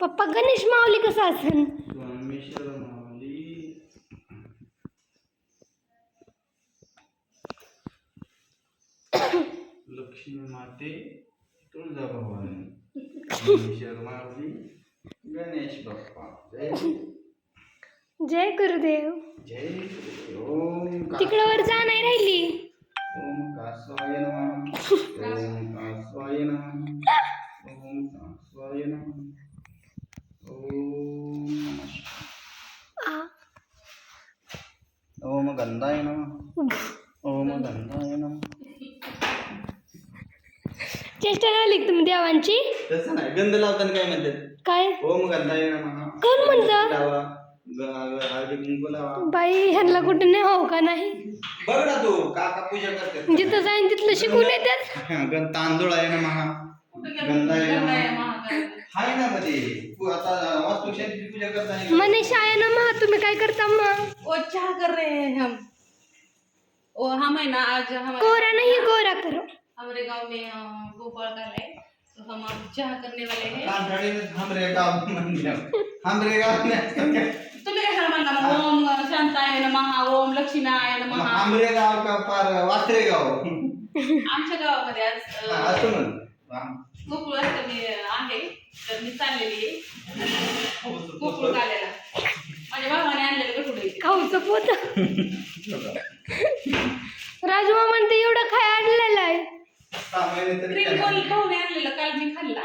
पप्पा गणेश माऊली कसा माऊली. लक्ष्मी माते तुळजाभवानी गणेश बाप्पा. जय गुरुदेव. जय तिकडं वर जा नाही राहिली. ओम कासवाय नमः. ओम कासवाय नमः. ओम कासवाय नमः ओम नमः शिवाय. आ. ओम गंधाय नमः ओम गंधाय नमः चेष्टा झाली का तुम्ही देवांची? तसं नाही गंध लावताना काय म्हणतात? काय? ओम गंधाय नमः कोण म्हणतं? लावा. ग- हळदी कुंकू लावा. बाई ह्यांना कुठं नाही हो का नाही? बघ ना तू काका पूजा करतात. जिथं जाईन तिथलं शिकून येतात. गं तांदूळ आहे ना महा गंधाय नमः हाय ना मध्ये. तू आता वास्तुशांती पूजा करता मने शाळेनं मग तुम्ही काय करता मग? ओ चाह कर रहे हैं हम. ओ हम है ना आज हमारे कोरा नहीं गोरा करो. हमारे गांव में गोपाल का है तो हम अब चाह करने वाले हैं हमरे गाव म्हणलं हमरे गाव मग? ओम शांताय नमः ओम लक्ष्मीनाय नमः. हमरे गाव का पार वासरे गाव. आमच्या गावामध्ये आज अ, असं म्हण. गोकुळ अष्टमी आहे. तर मी चाललेली माझ्या भावाने आणलेलं गठुडं इथे. खाऊचं पोत. राजू म्हणते एवढं खाय आणलेलं आहे? भाऊने आणलेलं काल मी खाल्ला.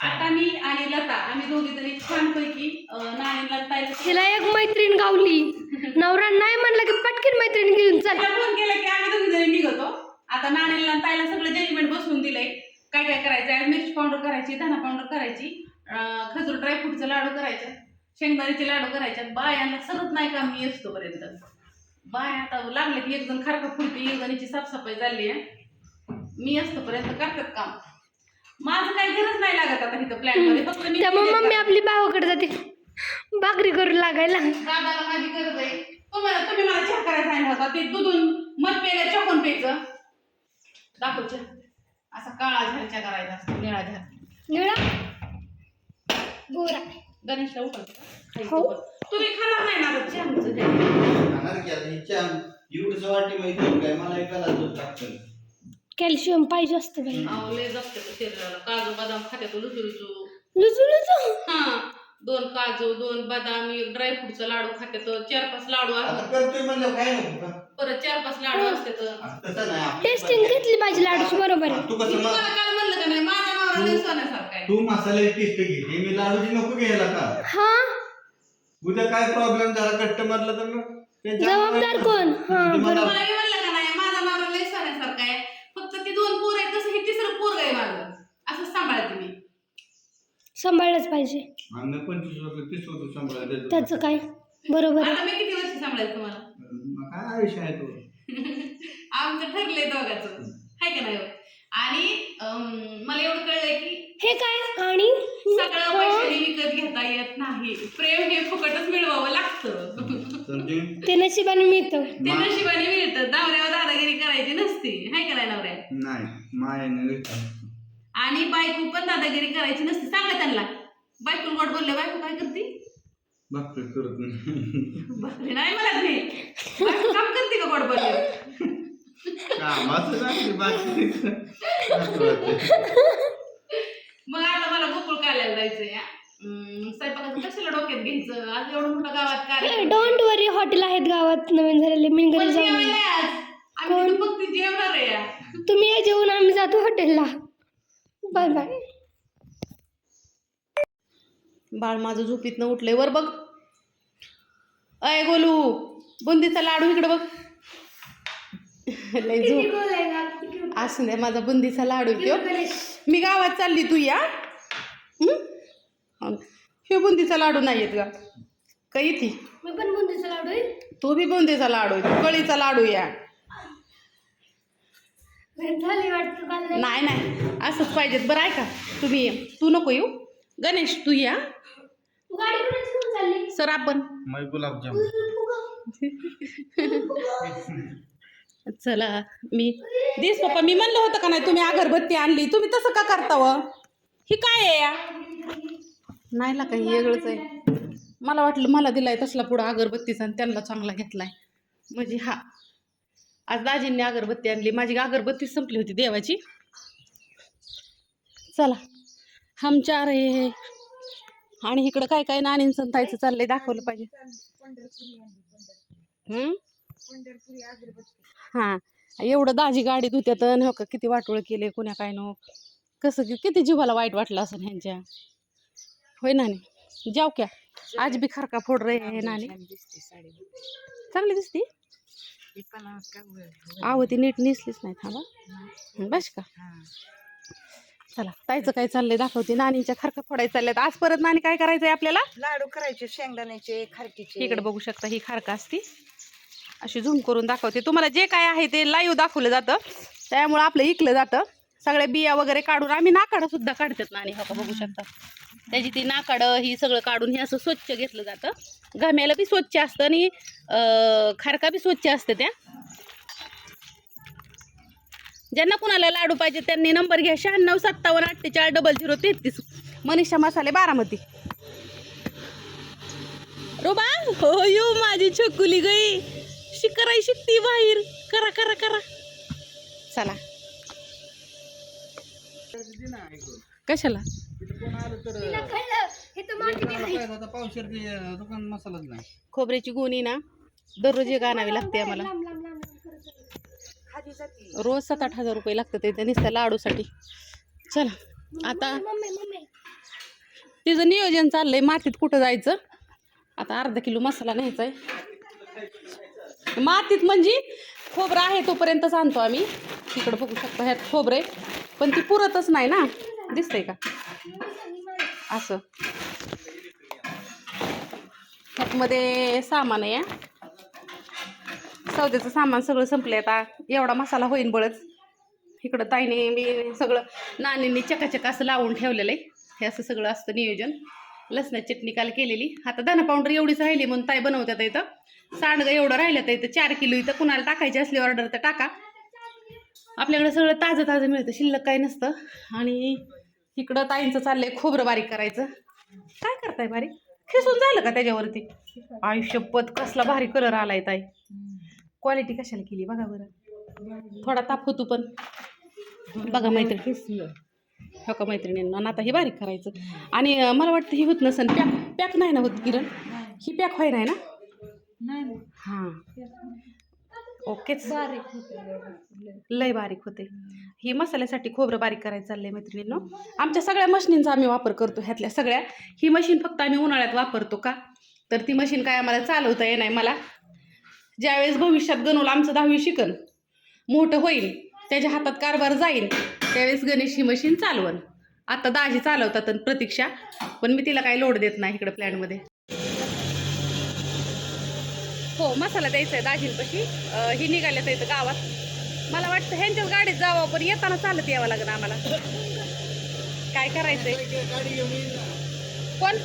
आता मी आणि लता आम्ही दोघी जणी छानपैकी नाणीला ताईला तिला एक मैत्रीण गावली. नवरा नाही म्हणलं की पटकन मैत्रीण घेऊन चल तिला फोन केला की आम्ही दोघी जणी निघतो आता नाणीला आणि ताईला सगळं जजमेंट बसवून दिलंय काय काय करायचं आहे मिरची पावडर करायची धना पावडर करायची खजूर ड्रायफ्रूटचं लाडू करायचं शेंगदाण्याचे लाडू करायचे बायांना सरत नाही का मी असतो पर्यंत. बाय आता लागले की एक जण खरका फुलती एक जणीची साफसफाई झाली आहे. मी असतो पर्यंत करतात काम. माझं काही गरज नाही लागत आता इथं प्लॅनमध्ये फक्त मी मम्मी आपली भावाकडे जाते. भाकरी करू लागायला. दादाला माझी गरज आहे. तुम्हाला तुम्ही मला चहा करायला सांगितलं होता ते दुधून मध प्यायला चहा प्यायचं? दाखव चहा. असा काळा झार चहा करायचा असतो निळा झार. निळा? गोरा. गणेशला उठवतो हो. तुम्ही खाणार नाही ना चहाचं ते. खाणार की आता एवढंच वाटी माहिती काय? मला दूध कॅल्शियम पाहिजे असतं बाई. अहो, लय जपते ते शरीराला. काजू बदाम खाते तो लुचू लुचू लुचू लुचू हा. दोन काजू दोन बदाम एक ड्रायफ्रूटचा लाडू खाते तर चार पाच लाडू आता करतोय म्हणलं काय नको का? परत चार पाच लाडू असते तर. असं तसं नाही आपली टेस्टिंग घेतली माझी लाडूची बरोबर. आहे तू कसं तुम्हाला मा- काल म्हणलं का नाही? माझ्या नवरा लय सोन्यासारखा आहे. तू मसाले टेस्ट घे हे मी लाडूची नको घ्यायला का? हा? उद्या काय प्रॉब्लेम झाला? कस्टमरला तर मग जबाबदार कोण? हा, ते मला- मला मी म्हणलं का नाही माझा नवरा लय सोन्यासारखा आहे. फक्त ती दोन पोर आहेत तसं हे तिसरं पोर आहे माझं. असं सांभाळते मी. सांभाळलंच पाहिजे. आम्ही पंचवीस वर्ष तीस वर्ष सांभाळायला. त्याचं काय? बरोबर आहे. आता मी किती वर्ष सांभाळायचं तुम्हाला? मग काय आयुष्य आहे तो? आमचं ठरलंय दोघाचं. हाय का नाही हो? आणि अं, मला एवढं कळलंय की हे काय? आणि? सगळं पैशाने विकत घेता येत नाही. प्रेम हे फुकटच मिळवावं लागतं. समजून ते? नशिबाने मिळतं. ते नशिबाने मिळतं. नवऱ्यावर दादागिरी करायची नसते. हाय का नाही नवऱ्या? नाही मायाने आणि बायको पण दादागिरी करायची नसते. सांगा त्यांना. बायको गोड बोलले बायको काय करते? बघतोय करत नाही. नाही मला नाही काम करते का गोड बोलले कामाचं नाही बाकी मग आता मला गोकुळ काल्याला जायचंय या अं, स्वयंपाकाचं कशाला डोक्यात घ्यायचं? आज एवढं मोठं गावात कार्य डोंट वरी हॉटेल आहेत गावात नवीन झालेले मी घरी जाऊन आम्ही फक्त जेवणार आहे या. तुम्ही या जेवून आम्ही जातो हॉटेलला. बाय बाय बाळ माझं झोपीतनं उठलंय. वर बघ. अय गोलू बुंदीचा लाडू इकडं बघ. लय झोप. असू दे माझा बुंदीचा लाडू त्यो मी गावात चालली तू या. हं? हे. बुंदीचा लाडू नाही येत का का येते मी पण बुंदीचा लाडू आहे. तो बी बुंदीचा लाडू आहे. कळीचा लाडू या. नाही नाही. असंच पाहिजेत. बरं आहे का तुम्ही. तू नको येऊ. गणेश तू या तू गाडी कुठे घेऊन चालली सर आपण. मग गुलाबजाम चला मी दिस पप्पा मी म्हणलं होतं का नाही तुम्ही अगरबत्ती आणली तुम्ही तसं का करता व? ही काय आहे या? नाही ला काही वेगळंच आहे. मला वाटलं मला दिलाय तसला पुढं अगरबत्तीचा आणि त्यांना चांगला घेतलाय. म्हणजे हा आज दाजींनी अगरबत्ती आणली माझी अगरबत्ती संपली होती देवाची. चला हम चार हे आणि इकडं काय काय नाणी संतायचं चाललंय दाखवलं पाहिजे. हम्म? हा. एवढं दाजी गाडीत होत्या तर हो का किती वाटोळ केले कुण्या काय नो. कसं की- किती जीवाला वाईट वाटलं असं ह्यांच्या. होय नानी जाऊ क्या. आज बी खरका फोड रे हे नानी चांगली दिसती? आहो ती नीट नेसलीच नाही थांबा. बस का? चला ताईचं काय चाललंय दाखवते. नानीच्या खरका फोडायचं चालल्यात. आज परत नानी काय करायचंय आपल्याला? लाडू करायचे शेंगदाण्याचे खारकीचे. इकडे बघू शकता ही खारका असती. अशी झूम करून दाखवते. तुम्हाला जे काय आहे ते लाईव्ह दाखवलं जातं. त्यामुळं आपलं इकलं जातं. सगळ्या बिया वगैरे काढून आम्ही नाकाडं सुद्धा काढतात नाणी हो का? बघू शकता. त्याची ती नाकाडं ही सगळं काढून हे असं स्वच्छ घेतलं जातं. घाम्याला बी स्वच्छ असतं आणि खारका बी स्वच्छ असतं त्या. ज्यांना कुणाला लाडू पाहिजे त्यांनी नंबर घ्या शहाण्णव सत्तावन्न अठ्ठेचाळीस डबल झिरो तेहतीस. मनीषा मसाले बारामती. रोबा हो यो माझी छोकुली गई. शिकराई शिकती बाहेर. करा करा करा. चला. कशाला? खोबऱ्याची गुणी ना दररोज एक आणावी लागते आम्हाला. रोज सात आठ हजार रुपये लागतात त्या नुसत्या लाडूसाठी. चला आता तिचं नियोजन चाललंय मातीत कुठं जायचं? आता अर्धा किलो मसाला न्यायचा आहे मातीत म्हणजे खोबरं आहे तोपर्यंतच आणतो आम्ही. तिकडं बघू शकतो ह्यात खोबरे पण ती पुरतच नाही ना. दिसतंय का? असं. ह्यातमध्ये सामान आहे सौद्याचं सामान सगळं संपलंय आता. एवढा मसाला होईन बळच. इकडं ताईने मी सगळं नानींनी चकाचक असं लावून ठेवलेलं आहे हे असं सगळं असतं नियोजन. लसणाची चटणी काल केलेली. आता दाना पावडर एवढीच राहिली म्हणून ताई बनवतात इथं. सांडगं एवढं राहिलं तर इथं चार किलो इथं कुणाला टाकायची असली ऑर्डर तर टाका. आपल्याकडे सगळं ताजं ताजं मिळतं. शिल्लक काही नसतं. आणि इकडं ताईंचं चाललंय खोबरं बारीक करायचं. काय करताय बारीक? खिसून झालं का त्याच्यावरती? आयुष्यपत कसला भारी कलर आलाय ताई. क्वालिटी कशाला केली बघा बरं. थोडा ताप होतो पण. बघा मैत्रीण. हो का मैत्रिणींना? आता हे बारीक करायचं. आणि मला वाटतं ही होत नसन पॅक पॅक नाही ना होत किरण? ही पॅक व्हाय नाही ना? हां. ओकेच. लय बारीक होते. ही मसाल्यासाठी खोबरं बारीक करायचं चाललंय मैत्रिणींनो. आमच्या सगळ्या मशिनींचा आम्ही वापर करतो ह्यातल्या सगळ्या. ही मशीन फक्त आम्ही उन्हाळ्यात वापरतो का? तर ती मशीन काय आम्हाला चालवता येणार मला. ज्यावेळेस भविष्यात गणूला आमचं दहावी शिकन मोठं होईल त्याच्या हातात कारभार जाईल त्यावेळेस गणेश ही मशीन चालवण आता दाजी चालवतात आणि प्रतीक्षा पण मी तिला काही लोड देत नाही इकडे प्लॅनमध्ये हो मसाला द्यायचा आहे दाजींपाशी ही निघाल्यात इथं गावात. मला वाटतं ह्यांच्याच गाडीत जावं पण येताना चालत यावं लागेल आम्हाला. काय करायचंय? कोण?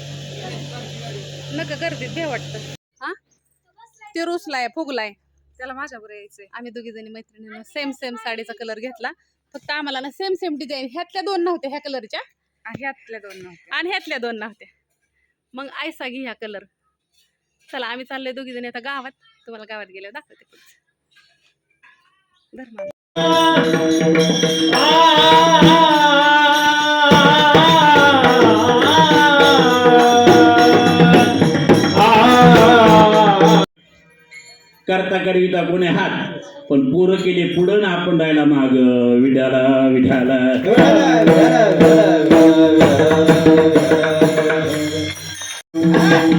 नका गर्दीत भे वाटतं. ते रुसलाय फुगलाय. त्याला माझ्यावर यायचंय. आम्ही दोघी जणी मैत्रिणीनं सेम सेम साडीचा कलर घेतला. फक्त आम्हाला ना सेम सेम डिझाईन ह्यातल्या दोन नव्हत्या ह्या कलरच्या ह्यातल्या दोन नव्हत्या. आणि ह्यातल्या दोन नव्हत्या. मग आयसा घे ह्या कलर चला आम्ही चाललोय दोघी जणी आता गावात. तुम्हाला गावात गेल्यावर दाखवते पुढचं. धर करता करविता कोणी हात. पण पोरं केले पुढं ना आपण राहिला माग. विढाला विड्याला. हो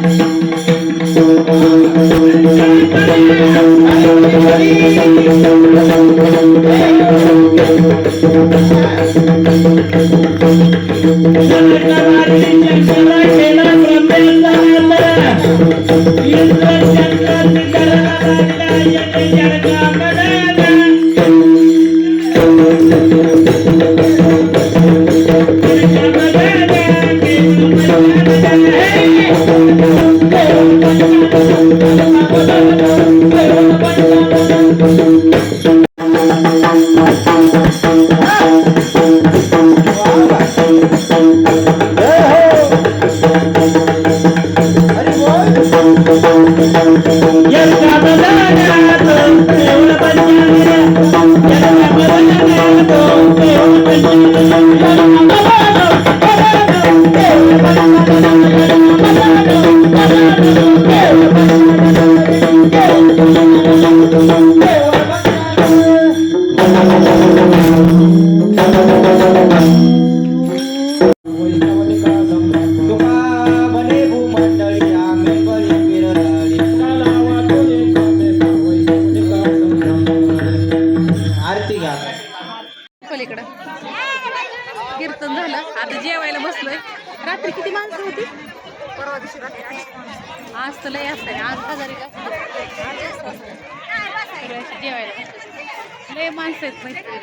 आज तर लय असतं आज हजारी जेवायला लय माणसं आहेत मैत्री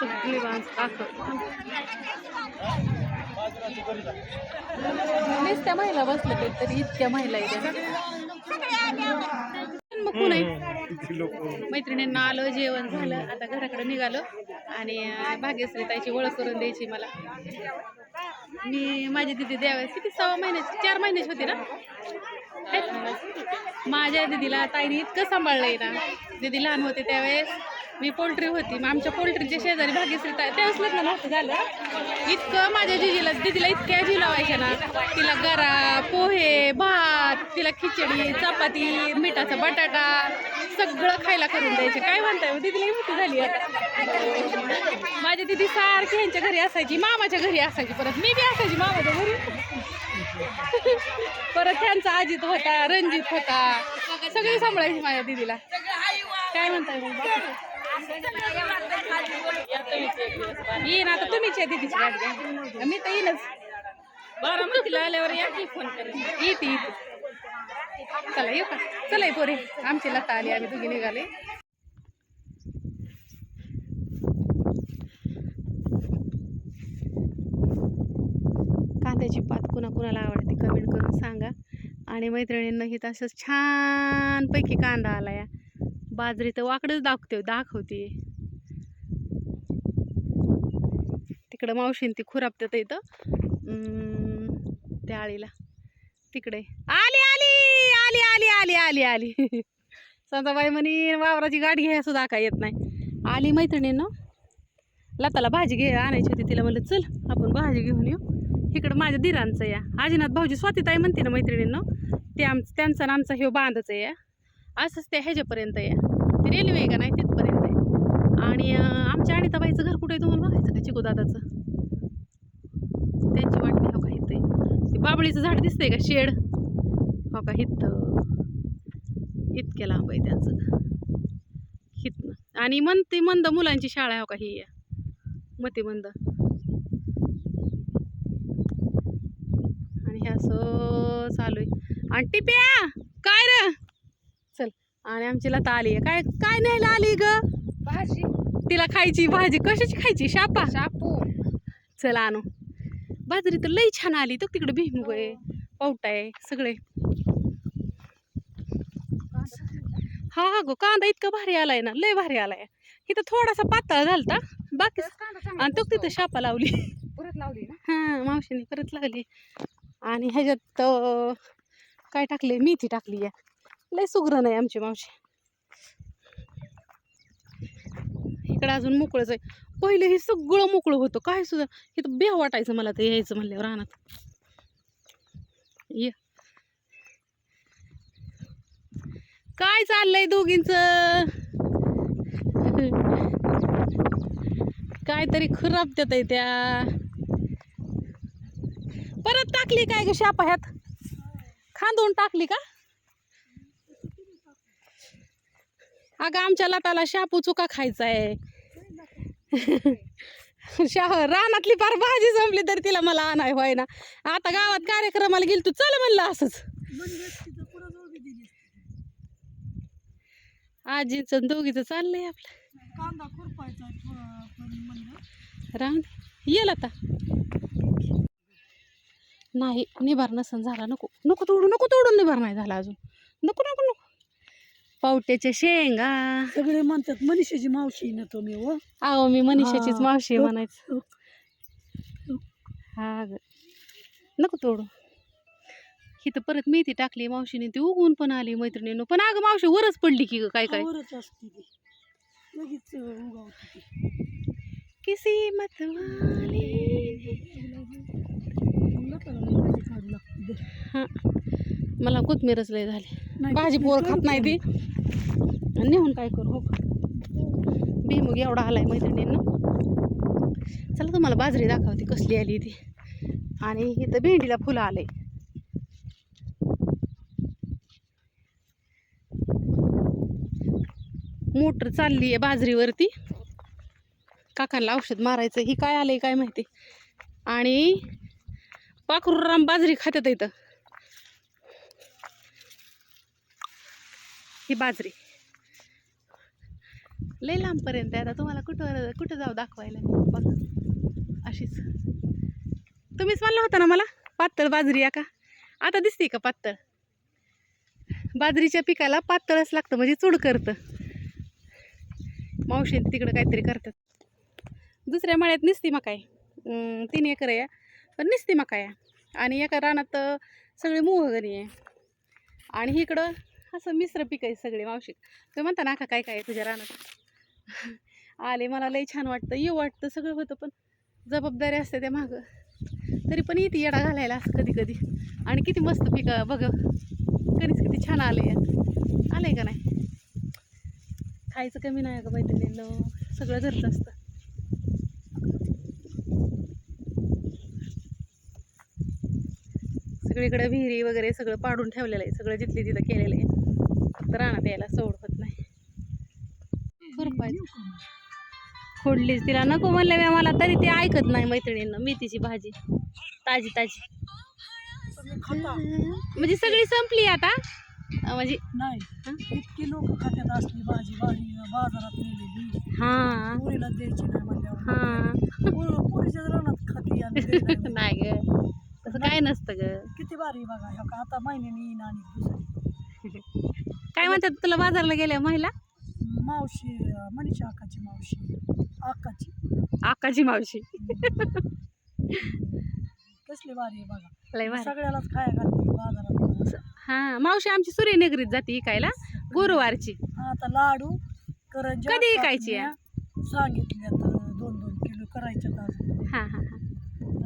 सगळी माणसं दाखव. नुसत्या महिला बसल्या तरी इतक्या महिला आहेत. मग कोण आहे मैत्रिणींना आलो जेवण झालं आता घराकडे निघालो. आणि अं, भाग्यश्री ताईची ओळख करून द्यायची मला. मी माझी दिदी द्यावेळेस किती सहा महिन्याची चार महिन्याची होती ना? माझ्या दिदीला ताईने इतकं सांभाळलंय ना. दिदी लहान होते त्यावेळेस. मी पोल्ट्री होती मग आमच्या पोल्ट्रीच्या शेजारी भाग्यश्री ताई त्यावेळेस लग्न नव्हतं झालं. इतकं माझ्या जिजीला दिदीला इतक्या जीव लावायच्या ना. तिला गरा पोहे भात तिला खिचडी चपाती मिठाचा बटाटा सगळं खायला करून द्यायचे. काय म्हणताय मग दिदीला मोठी झाली आता माझी दिदी सारखी ह्यांच्या घरी असायची मामाच्या घरी असायची परत. मी बी असायची मामाच्या घरी. परत त्यांचा अजित होता रणजित होता. सगळी सांभाळायची माझ्या दिदीला. काय म्हणताय हो, मग येईन आता तुम्हीच या दिदीची गाडी. घ्या. मी तर येईनच. बारामतीला आल्यावर या की फोन करेन? येते येते. चला येऊ का? चला ये पोरे. आमची लता आली आम्ही दोघी निघाले. कांद्याची पात कुणा कुणाला आवडते कमेंट करून सांगा. आणि मैत्रिणींना ही तसंच छानपैकी कांदा आला या बाजरी तर वाकडंच दाखवते दाखवते. तिकडं मावशीन ती खुरापत्यात इथं. त्या आळीला. तिकडे. आली आली आली आली आली आली आली. संताबाई म्हणे वावराची गाडी घ्यायला सुद्धा काय येत नाही. आली मैत्रिणीनं. लताला भाजी घे आणायची होती तिला म्हणलं चल आपण भाजी घेऊन येऊ. इकडं माझ्या दिरांचं या. आजीनाथ भाऊजी स्वातीताई म्हणते ना मैत्रिणींनं ते आम त्यांचा आमचा हे बांधच आहे या. असंच ते ह्याच्यापर्यंत या. ती रेल्वे आहे का नाही तिथपर्यंत आहे. आणि आमच्या अनिताबाईचं घर कुठे आहे तुम्हाला बघायचं का? चिकू दादाचं त्यांची वाटणी हो का इथं? ते बाबळीचं झाड दिसतंय का? शेड? हो का? हित इतक्या लांब आहे त्यांचं हितनं आणि मंती मंद मुलांची शाळा आहे हो का ही? आहे. मतिमंद. आणि हे असं चालू आहे. आणि टिप्या काय रे? आणि आमची लता आली आहे. काय काय न्यायला आली ग? भाजी. तिला खायची भाजी. कशाची खायची? शापा? शापू. चल आणू. बाजरी तर लई छान आली. तर तिकडे भुईमुग आहे. पावटा आहे. सगळे. हा हा गो. कांदा इतका भारी आलाय ना. लय भारी आलाय. इथं थोडासा पातळ झालता. बाकी आणि तो तिथं शापा लावली. परत लावली ना? हा मावशीने परत लागली आणि ह्याच्यात काय टाकले मेथी टाकली आहे. लय सुग्र नाही आमची मावशी. इकडं अजून मोकळंच आहे. पहिले हे सगळं मोकळं होतं. काय सुद्धा? इथं बेह वाटायचं मला ते यायचं म्हणल्यावर रानात. ये. काय चाललंय दोघींच? काहीतरी खराब देत आहे त्या. परत टाकली काय ग शापा ह्यात? खांदून टाकली का? अगं आमच्या लताला शापू चुका खायचा आहे शाह रानातली फार भाजी जमली तरी तिला मला आणाय होय ना आता गावात कार्यक्रमाला गेली तू चल म्हणलं असंच. आजीचं दोघीचं चाललंय आपलं. राहून दे. येल आता नाही निभार नसन झाला नको. नको तोडू नको तोडून निभार नाही झाला अजून. नको नको नको. पावट्याच्या शेंगा. सगळे म्हणतात मनीषाची मावशी ना तुम्ही व अहो मी मनीषाचीच हा. मावशी आहे हो. म्हणायचं. हा. ग. नको तोडू. इथं परत मेथी टाकली मावशीने ती उगवून पण आली मैत्रिणीनं. पण अगं मावशी वरच पडली की ग काय काय? वरच असते ती. लगेच उगावते ती. किसी मत वाली. नका ना भाजी काढू लागते दे. मला कोथमीरच लय झाले. भाजी पोर खात नाही ती नेहून काय करू हो भीमुग एवढा आलाय मैत्रिणींना. चला तुम्हाला बाजरी दाखवते कसली आली ती. आणि इथं भेंडीला फुलं आले मोटर चालली आहे बाजरीवरती. काकांना औषध मारायचं ही काय आलं काय माहिती? आणि पाखरूराम बाजरी खात्यात इथं. ही बाजरी. लय लांबपर्यंत आहे आता. तुम्हाला कुठं कुठं जाऊ दाखवायला? बघा. अशीच. तुम्हीच म्हणलं होता ना मला? पातळ बाजरी आहे का? आता दिसते का पातळ? बाजरीच्या पिकाला पातळच लागतं म्हणजे चूड करतं. मावशी तिकडं काहीतरी करतात. दुसऱ्या मळ्यात निसती मग काय? तीन एकर या पण निसती मकाय आणि एका रानात सगळे मोहगणी आहे. आणि इकडं असं मिश्र पीक आहे सगळे मावशी. तुम्ही म्हणता ना का काय काय आहे तुझ्या रानात? आले मला लई छान वाटतं. येऊ वाटतं सगळं होतं पण जबाबदारी असते त्या मागं. तरी पण येते येडा घालायला असं कधी कधी आणि किती मस्त पिकं बघ. कधीच किती छान आले आहे का नाही? खायचं कमी नाही का मैत्रिणीनं. सगळं घरचं असतं. सगळीकडे विहिरी वगैरे सगळं पाडून ठेवलेलं आहे. सगळं जिथली तिथं केलेलं आहे. फक्त रानात यायला सोड होत नाही. खोडलीच तिला. नको म्हणलं मी मला. तरी ते ऐकत नाही मैत्रिणींना. मेथीची भाजी. ताजी ताजी. म्हणजे सगळी संपली आता? म्हणजे नाही. इतकी लोक खात्यात असली भाजी भाजी बाजारात नेलेली हा. पुरीला द्यायची नाही म्हणल्यावर. हा. रानात खाती. नाही ग. तसं काय नसतं ग. किती भारी बघा ह्या का आता महिन्याने येईन आणि दुसरी. काय म्हणतात तुला बाजारला गेल्या महिला? मावशी अं, मनीषा आकाची मावशी. आकाची आकाची मावशी. कसली भारी आहे बघा. लय भारी. सगळ्यालाच खाया घालते बाजारात. हा मावशी आमची सूर्यनगरीत जाते इकायला गुरुवारची. आता लाडू करंज्या कधी इकायची आहे? कापण्या सांगितल्या तर दोन दोन किलो करायच्या हा हा हा.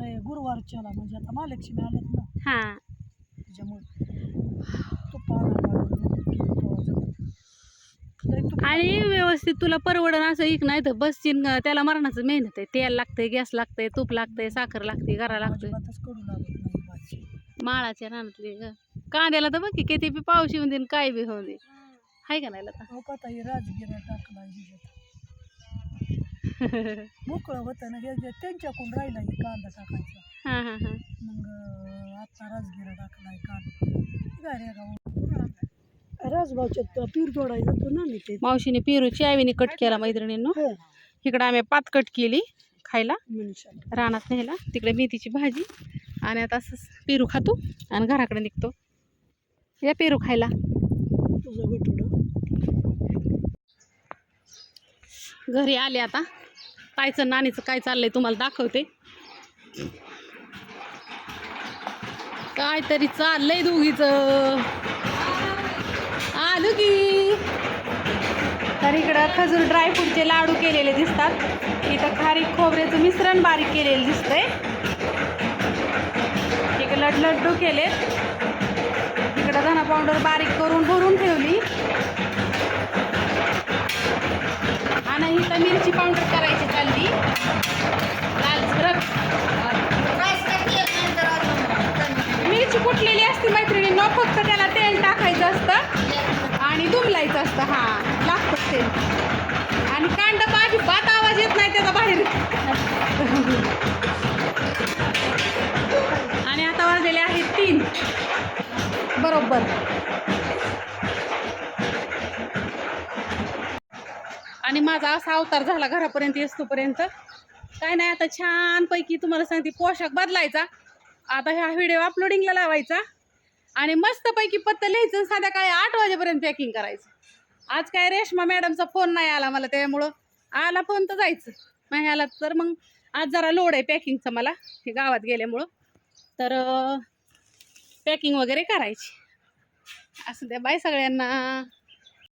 नाही, गुरुवारच्याला म्हणजे आता महालक्ष्मी आल्यात ना. हा. त्याच्यामुळे तुप्प आणि व्यवस्थित तुला परवडन असं एक नाही तर बसचीन त्याला मरणाचं मेहनत आहे. तेल लागतंय गॅस लागतंय तूप लागतंय साखर लागते घरा लागतोय. कडू लागत नाही भाजी माळाच्या रानातली ग. कांद्याला तर बघ की किती बी पाऊस येऊन देईन काय बी होऊन दे हाय का नाही लता? हो का ताई राजगिरा टाकला मोकळं होतं ना हे जे त्यांच्याकडून राहिला हे कांदा टाकायचा. हा हा हा. मग अं, आता राजगिरा टाकलाय कांदा. काय रे गाव राजभाऊच्यात पीर तोडायचं तो ना मी ते. मावशीने पेरू चावीने कट केला मैत्रिणींनो. इकडं आम्ही पात कट केली खायला. मनीषा रानात नेला तिकडे मेथीची भाजी आणि आता असंच पेरू खातो आणि घराकडे निघतो. या पेरू खायला. तुझं घरी आले आता. ताईचं नानीचं काय चाललंय तुम्हाला दाखवते. काहीतरी चाललंय दोघीचं. आलू की. तर इकडं खजूर ड्रायफ्रूटचे लाडू केलेले दिसतात. इथं खारीक खोबऱ्याचं मिश्रण बारीक केलेलं दिसतंय. इकडं लड्डू केलेत. इकडं धना पावडर बारीक करून भरून ठेवली. आणि इथं मिरची पावडर करायची चालली. मिरची कुटलेली असते मैत्रिणींनो फक्त त्याला तेल टाकायचं असतं आणि दुमलायचं असतं हां लागतं तेल. आणि कांदा माझी बात आवाज येत नाही त्याचा बाहेर. आणि आता वाजलेले आहेत तीन. बरोबर. आणि माझा असा अवतार झाला घरापर्यंत येस्तोपर्यंत. काय नाही आता छानपैकी तुम्हाला सांगते पोशाख बदलायचा. आता ह्या व्हिडिओ अपलोडिंगला लावायचा. आणि मस्तपैकी पत्ता लिहायचं आणि संध्याकाळी आठ वाजेपर्यंत पॅकिंग करायचं. आज काय रेश्मा मॅडमचा फोन नाही आला मला त्यामुळं आला फोन तर जायचं. नाही आला तर मग आज जरा लोड आहे पॅकिंगचा मला हे गावात गेल्यामुळं. तर पॅकिंग वगैरे करायची. असं द्या बाय सगळ्यांना.